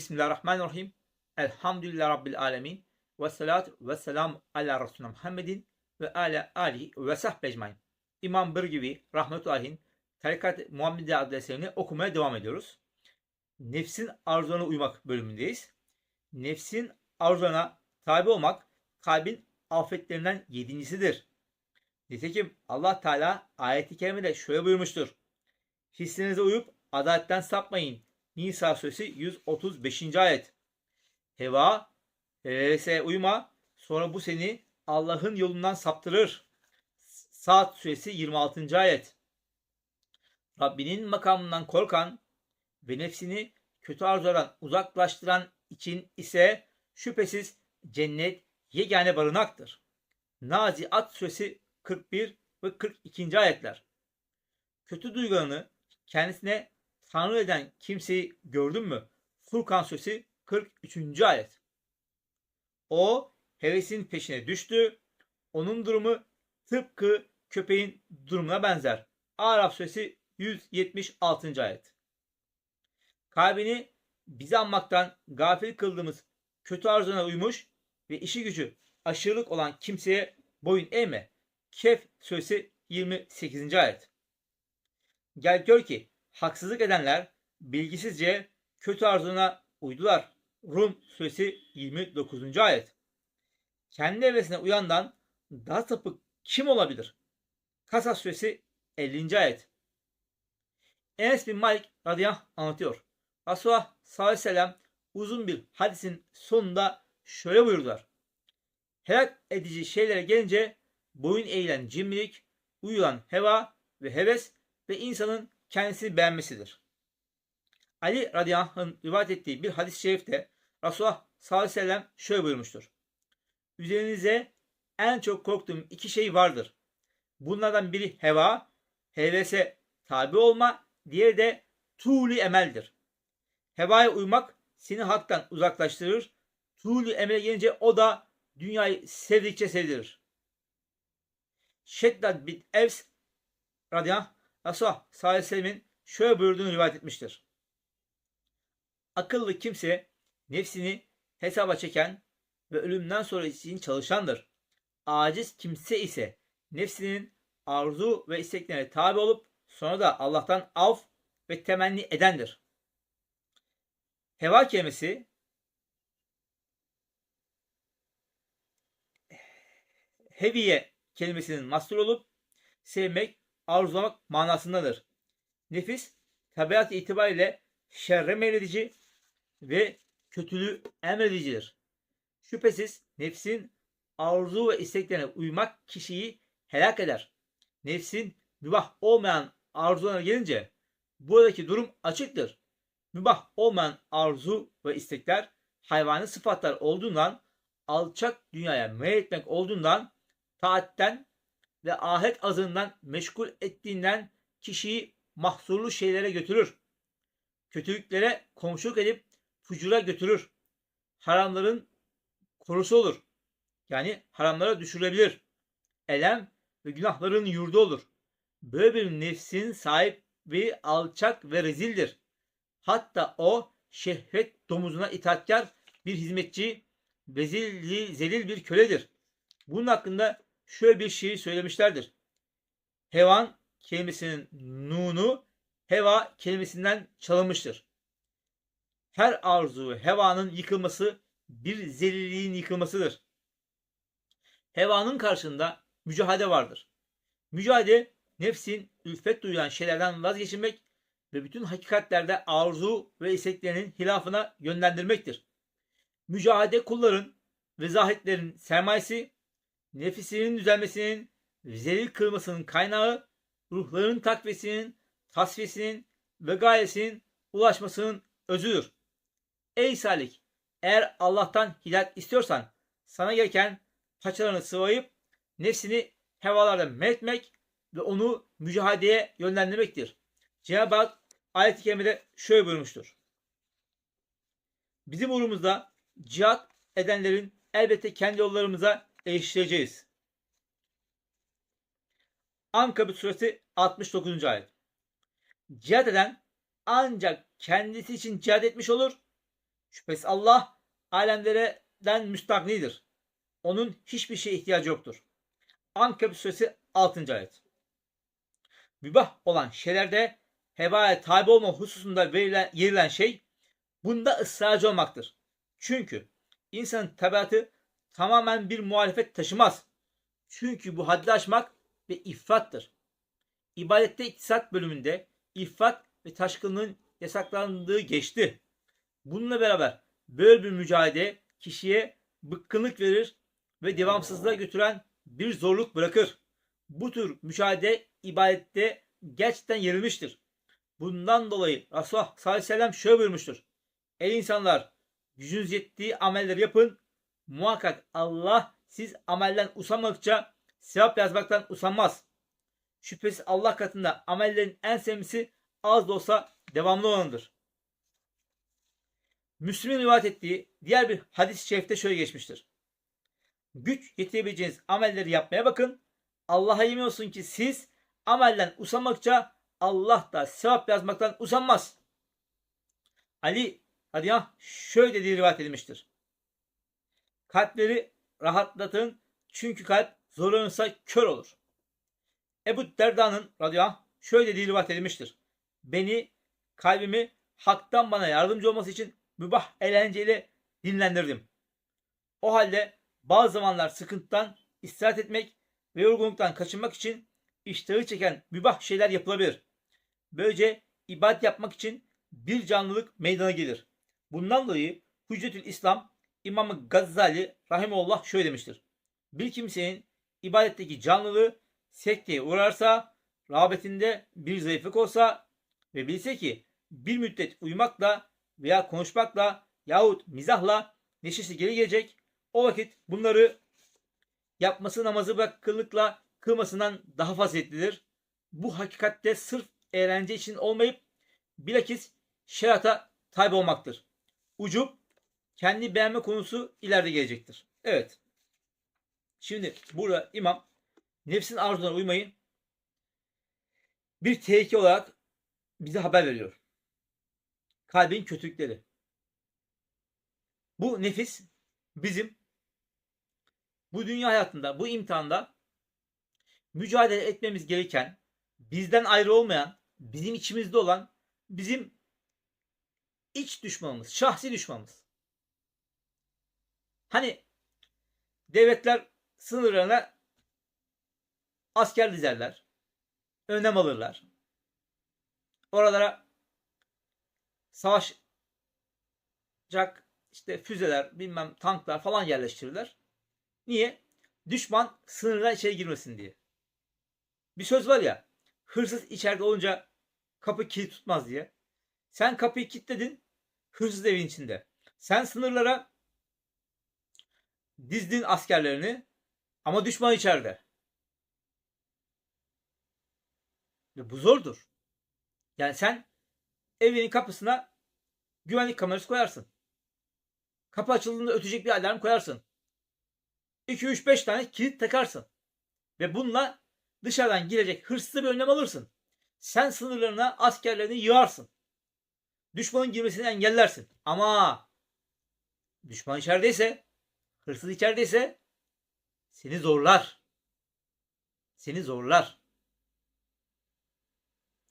Bismillahirrahmanirrahim. Elhamdülillah Rabbil alemin. Ve salatu ve selam ala Resulü Muhammedin ve ala alihi ve sahbe ecmain. İmam Bırgivi Rahmetullahi'nin Tarikat Muhammediye adlı eserini okumaya devam ediyoruz. Nefsin arzularına uymak bölümündeyiz. Nefsin arzularına tabi olmak kalbin afetlerinden yedincisidir. Nitekim Allah Teala ayeti kerimede şöyle buyurmuştur. Hissinize uyup adaletten sapmayın. Nisa suresi 135. ayet. Heva, hevese uyma, sonra bu seni Allah'ın yolundan saptırır. Saat suresi 26. ayet. Rabbinin makamından korkan ve nefsini kötü arzulardan uzaklaştıran için ise şüphesiz cennet yegane barınaktır. Naziat suresi 41 ve 42. ayetler. Kötü duygularını kendisine tanrı eden kimseyi gördün mü? Furkan suresi 43. ayet. O hevesin peşine düştü. Onun durumu tıpkı köpeğin durumuna benzer. Araf suresi 176. ayet. Kalbini bizi anmaktan gafil kıldığımız kötü arzuna uymuş ve işi gücü aşırılık olan kimseye boyun eğme. Kehf suresi 28. ayet. Gel gör ki haksızlık edenler bilgisizce kötü arzuna uydular. Rum suresi 29. ayet. Kendi hevesine uyandan daha sapık kim olabilir? Kasas suresi 50. ayet. Enes bin Malik radıyallahu anlatıyor. Resulullah sallallahu aleyhi ve sellem uzun bir hadisin sonunda şöyle buyurdular. Helak edici şeylere gelince boyun eğilen cimrilik, uyulan heva ve heves ve insanın kendisini beğenmesidir. Ali radıyallahu rivayet ettiği bir hadis-i şerifte Resulullah sallallahu aleyhi ve sellem şöyle buyurmuştur. Üzerinize en çok korktuğum iki şey vardır. Bunlardan biri heva, hevese tabi olma, diğeri de tuğlu emeldir. Hevaya uymak seni haktan uzaklaştırır. Tuğlu emele gelince o da dünyayı sevdikçe sevdirir. Şeddad bin Evs radıyallahu Resulullah sallallahu aleyhi ve şöyle buyurduğunu rivayet etmiştir. Akıllı kimse nefsini hesaba çeken ve ölümden sonra için çalışandır. Aciz kimse ise nefsinin arzu ve isteklerine tabi olup sonra da Allah'tan af ve temenni edendir. Heva kelimesi heviye kelimesinin mastur olup sevmek, arzulamak manasındadır. Nefis tabiat itibariyle şerre meyledici ve kötülüğü emredicidir. Şüphesiz nefsin arzu ve isteklerine uymak kişiyi helak eder. Nefsin mübah olmayan arzularına gelince buradaki durum açıktır. Mübah olmayan arzu ve istekler hayvani sıfatlar olduğundan alçak dünyaya meyletmek olduğundan taatten ve ahet azından meşgul ettiğinden kişiyi mahsurlu şeylere götürür. Kötülüklere komşuluk edip fucura götürür. Haramların korusu olur. Yani haramlara düşürebilir. Elem ve günahların yurdu olur. Böyle bir nefsin sahibi alçak ve rezildir. Hatta o şehvet domuzuna itaatkar bir hizmetçi, vezilli, zelil bir köledir. Bunun hakkında şöyle bir şey söylemişlerdir. Hevan kelimesinin nunu heva kelimesinden çalınmıştır. Her arzu hevanın yıkılması bir zeliliğin yıkılmasıdır. Hevanın karşında mücadele vardır. Mücadele nefsin ülfet duyan şeylerden vazgeçirmek ve bütün hakikatlerde arzu ve isteklerinin hilafına yönlendirmektir. Mücadele kulların ve zahitlerin sermayesi, nefisinin düzelmesinin, zelil kılmasının kaynağı, ruhların takviyesinin, tasfiyesinin ve gayesinin ulaşmasının özüdür. Ey salik! Eğer Allah'tan hidayet istiyorsan sana gereken paçalarını sıvayıp nefsini hevalarda metmek ve onu mücadeleye yönlendirmektir. Cenab-ı Hak ayet-i kerimede şöyle buyurmuştur. Bizim uğrumuzda cihat edenlerin elbette kendi yollarımıza eriştireceğiz. Ankabut suresi 69. ayet. Cihat eden ancak kendisi için cihat etmiş olur Şüphesiz Allah alemlerden müstagnidir. Onun hiçbir şeye ihtiyacı yoktur. Ankebut suresi 6. ayet. Mübah olan şeylerde hebaya tabi olma hususunda verilen, yerilen şey bunda ısrarcı olmaktır. Çünkü insanın tabiatı tamamen bir muhalefet taşımaz. Çünkü bu haddi aşmak ve ifrattır. İbadette iktisat bölümünde ifrat ve taşkınlığın yasaklandığı geçti. Bununla beraber böyle bir mücadele kişiye bıkkınlık verir ve devamsızlığa götüren bir zorluk bırakır. Bu tür müşahede ibadette gerçekten yerilmiştir. Bundan dolayı Resulullah sallallahu aleyhi ve sellem şöyle buyurmuştur. Ey insanlar gücünüz yettiği amelleri yapın. Muhakkak Allah siz amelden usanmadıkça sevap yazmaktan usanmaz. Şüphesiz Allah katında amellerin en sevimlisi az da olsa devamlı olanıdır. Müslüm'ün rivayet ettiği diğer bir hadis-i şerifte şöyle geçmiştir. Güç yetirebileceğiniz amelleri yapmaya bakın. Allah'a yemin olsun ki siz amelden usanmakça Allah da sevap yazmaktan usanmaz. Ali radıyallahu şöyle dediği rivayet edilmiştir. Kalpleri rahatlatın çünkü kalp zorlanırsa kör olur. Ebu Derda'nın radıyallahu şöyle dediği rivayet edilmiştir. Beni, kalbimi haktan bana yardımcı olması için mübah eğlenceyle dinlendirdim. O halde bazı zamanlar sıkıntıdan istirahat etmek ve yorgunluktan kaçınmak için iştahı çeken mübah şeyler yapılabilir. Böylece ibadet yapmak için bir canlılık meydana gelir. Bundan dolayı Hüccetül İslam İmam Gazali Rahimullah şöyle demiştir. Bir kimsenin ibadetteki canlılığı sekteye uğrarsa, rağbetinde bir zayıflık olsa ve bilse ki bir müddet uyumakla veya konuşmakla yahut mizahla neşesi geri gelecek, o vakit bunları yapması namazı bırakıklıkla kılmasından daha faziletlidir. Bu hakikatte sırf eğlence için olmayıp bilakis şerata tabi olmaktır. Ucup kendi beğenme konusu ileride gelecektir. Evet. Şimdi burada imam nefsin arzularına uymayın bir tehlike olarak bize haber veriyor. Kalbin kötülükleri. Bu nefis bizim bu dünya hayatında, bu imtihanda mücadele etmemiz gereken, bizden ayrı olmayan, bizim içimizde olan, bizim iç düşmanımız, şahsi düşmanımız. Hani devletler sınırlarına asker dizerler, önlem alırlar. Oralara savaşacak işte füzeler, bilmem tanklar falan yerleştirirler. Niye? Düşman sınırdan içeri girmesin diye. Bir söz var ya, hırsız içeride olunca kapı kilit tutmaz diye. Sen kapıyı kilitledin, hırsız evin içinde. Sen sınırlara dizdin askerlerini ama düşman içeride. Bu zordur. Yani sen evinin kapısına güvenlik kamerası koyarsın. Kapı açıldığında ötecek bir alarm koyarsın. 2 3 5 tane kilit takarsın. Ve bununla dışarıdan girecek hırsızı bir önlem alırsın. Sen sınırlarına askerlerini yığarsın. Düşmanın girmesini engellersin. Ama düşman içerideyse, hırsız içerideyse seni zorlar. Seni zorlar.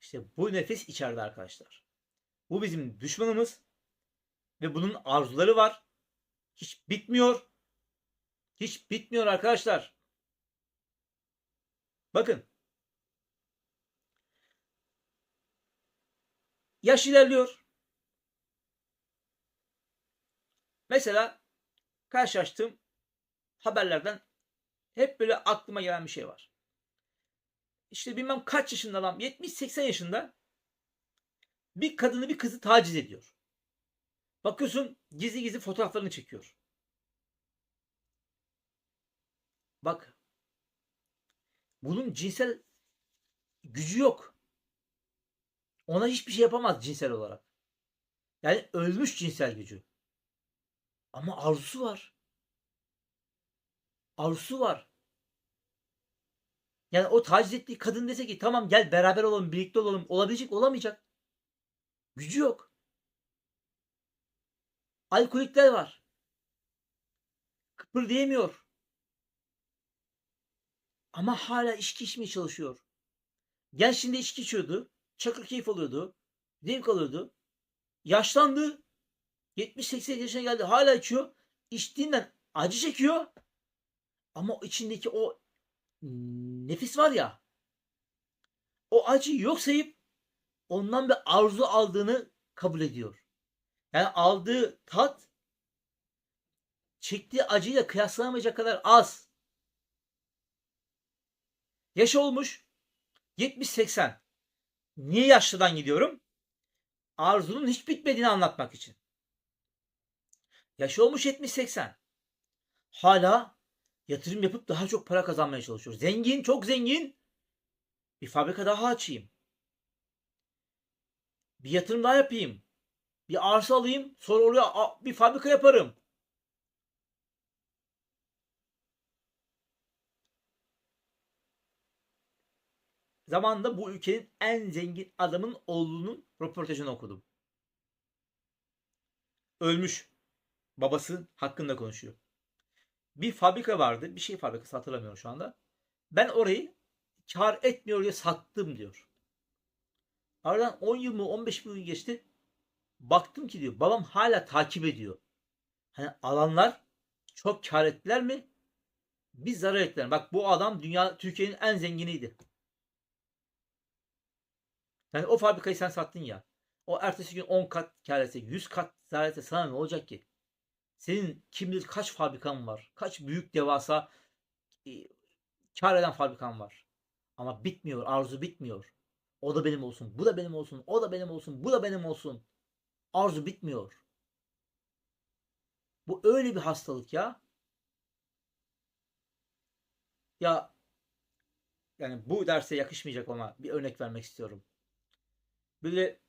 İşte bu nefis içeride arkadaşlar. Bu bizim düşmanımız ve bunun arzuları var. Hiç bitmiyor. Hiç bitmiyor arkadaşlar. Bakın. Yaş ilerliyor. Mesela karşılaştığım haberlerden hep böyle aklıma gelen bir şey var. İşte bilmem kaç yaşında adam 70-80 yaşında bir kadını bir kızı taciz ediyor. Bakıyorsun gizli gizli fotoğraflarını çekiyor. Bak. Bunun cinsel gücü yok. Ona hiçbir şey yapamaz cinsel olarak. Yani ölmüş cinsel gücü. Ama arzusu var. Arzusu var. Yani o taciz ettiği kadın dese ki tamam gel beraber olalım, birlikte olalım. Olabilecek, olamayacak. Gücü yok. Alkolikler var. Kıpırdayamıyor. Ama hala içki içmeye çalışıyor. Gençliğinde içki içiyordu. Çakır keyif alıyordu. Zevk alıyordu. Yaşlandı. 70-80 yaşına geldi. Hala içiyor. İçtiğinden acı çekiyor. Ama içindeki o nefis var ya. O acıyı yok sayıp ondan bir arzu aldığını kabul ediyor. Yani aldığı tat çektiği acıyla kıyaslanamayacak kadar az. Yaş olmuş 70-80. Niye yaşlıdan gidiyorum? Arzunun hiç bitmediğini anlatmak için. Yaş olmuş 70-80. Hala yatırım yapıp daha çok para kazanmaya çalışıyor. Zengin, çok zengin. Bir fabrika daha açayım. Bir yatırım daha yapayım. Bir arsa alayım. Sonra oraya bir fabrika yaparım. Zamanında bu ülkenin en zengin adamın oğlunun röportajını okudum. Ölmüş. Babası hakkında konuşuyor. Bir fabrika vardı. Bir şey fabrikası hatırlamıyorum şu anda. Ben orayı kar etmiyor diye sattım diyor. Aradan 10 yıl mı 15 yıl geçti. Baktım ki diyor babam hala takip ediyor. Hani alanlar çok kar ettiler mi? Biz zarar ettiler. Bak bu adam dünya Türkiye'nin en zenginiydi. Yani o fabrikayı sen sattın ya. O ertesi gün 10 kat kar etse, 100 kat zarar etse sana ne olacak ki? Senin kim bilir kaç fabrikan var. Kaç büyük devasa e, kar eden fabrikan var. Ama bitmiyor. Arzu bitmiyor. O da benim olsun. Bu da benim olsun. O da benim olsun. Bu da benim olsun. Arzu bitmiyor. Bu öyle bir hastalık ya. Ya yani bu derse yakışmayacak ama bir örnek vermek istiyorum. Böyle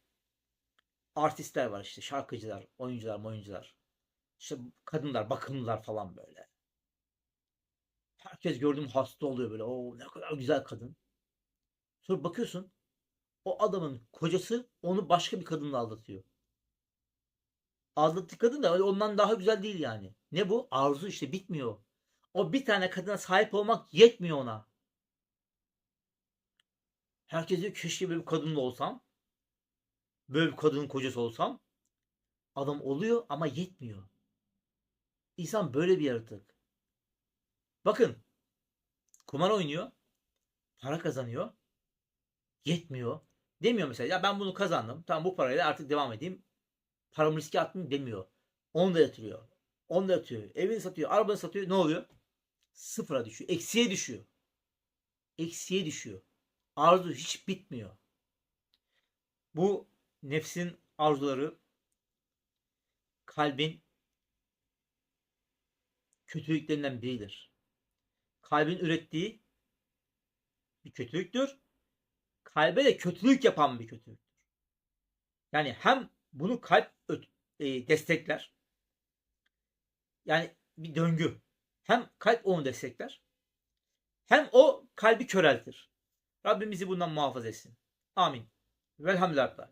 artistler var işte şarkıcılar, oyuncular, oyuncular. İşte kadınlar, bakımlılar falan böyle. Herkes gördüğüm hasta oluyor böyle. O ne kadar güzel kadın. Sonra bakıyorsun o adamın kocası onu başka bir kadınla aldatıyor. Aldattığı kadın da ondan daha güzel değil yani. Ne bu? Arzu işte bitmiyor. O bir tane kadına sahip olmak yetmiyor ona. Herkes diyor keşke böyle bir kadınla olsam. Böyle bir kadının kocası olsam. Adam oluyor ama yetmiyor. İnsan böyle bir yaratık. Bakın. Kumar oynuyor. Para kazanıyor. Yetmiyor. Demiyor mesela ya ben bunu kazandım. Tamam bu parayla artık devam edeyim. Paramı riske atmayayım demiyor. Onu da yatırıyor. Onu da yatıyor. Evini satıyor. Arabanı satıyor. Ne oluyor? Sıfıra düşüyor. Eksiye düşüyor. Eksiye düşüyor. Arzu hiç bitmiyor. Bu nefsin arzuları kalbin kötülüklerinden biridir. Kalbin ürettiği bir kötülüktür. Kalbe de kötülük yapan bir kötülüktür. Yani hem bunu kalp e, destekler. Yani bir döngü. Hem kalp onu destekler. Hem o kalbi köreltir. Rabbim bizi bundan muhafaza etsin. Amin. Velhamdülillah.